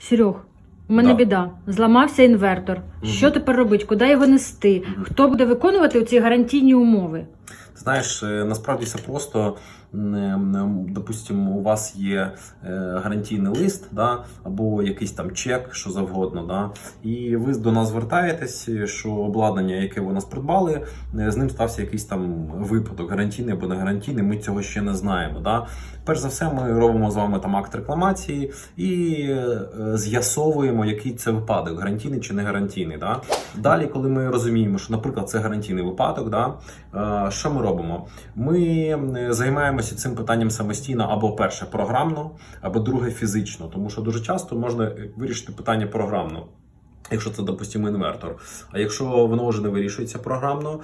Серьох, у мене Да. біда. Зламався інвертор. Мгм. Що тепер робити? Куди його нести? Хто буде виконувати ці гарантійні умови? Знаєш, е, насправді все просто. Допустимо, у вас є е, гарантійний лист, да, або якийсь там чек, що завгодно. Да, і ви до нас звертаєтесь, що обладнання, яке ви нас придбали, е, з ним стався якийсь там випадок, гарантійний або не гарантійний. Ми цього ще не знаємо. Да. Перш за все, ми робимо з вами там акт рекламації і з'ясовуємо, який це випадок, гарантійний чи не гарантійний. Да. Далі, коли ми розуміємо, що, наприклад, це гарантійний випадок, да, що ми робимо? Ми займаємося цим питанням самостійно або перше програмно, або друге фізично, тому що дуже часто можна е, вирішити питання програмно. Якщо це, допустимо, інвертор. А якщо воно вже не вирішується програмно,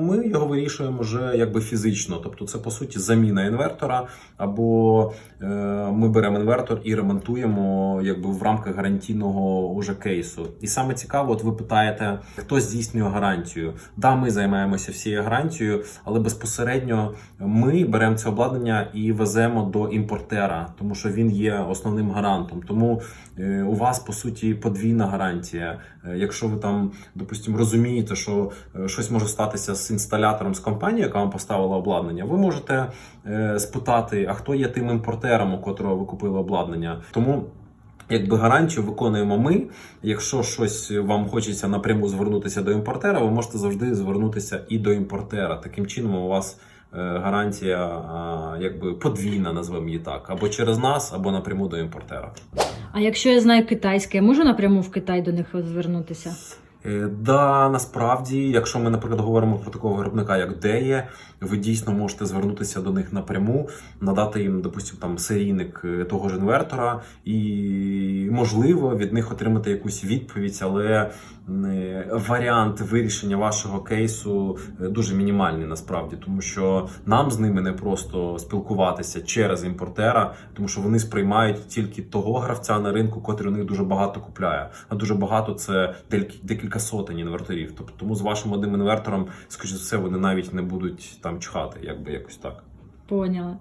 ми його вирішуємо вже якби фізично. Тобто, це по суті заміна інвертора, або е, ми беремо інвертор і ремонтуємо якби в рамках гарантійного уже кейсу. І саме цікаво, от ви питаєте, хто здійснює гарантію. Да, ми займаємося всією гарантією, але безпосередньо ми беремо це обладнання і веземо до імпортера, тому що він є основним гарантом. Тому е, у вас по суті подвійна гарантія. Е, Якщо ви там, допустимо, розумієте, що е, щось може статися з інсталятором з компанії, яка вам поставила обладнання, ви можете е, спитати, а хто є тим імпортером, у котрого ви купили обладнання. Тому. Якби гарантію виконуємо ми. Якщо щось вам хочеться напряму звернутися до імпортера, ви можете завжди звернутися і до імпортера. Таким чином, у вас гарантія якби подвійна, назвемо її так, або через нас, або напряму до імпортера. А якщо я знаю китайське, я можу напряму в Китай до них звернутися? Е, Да, насправді, якщо ми, наприклад, говоримо про такого виробника, як Деє, ви дійсно можете звернутися до них напряму, надати їм, допустимо, там серійник е, того ж інвертора, і можливо від них отримати якусь відповідь, але варіант вирішення вашого кейсу е, дуже мінімальний насправді, тому що нам з ними не просто спілкуватися через імпортера, тому що вони сприймають тільки того гравця на ринку, котрий у них дуже багато купляє. А дуже багато це декілька сотень інверторів. Тобто тому з вашим одним інвертором, скоріше за все, вони навіть не будуть там чхати, якби якось так. Поняла.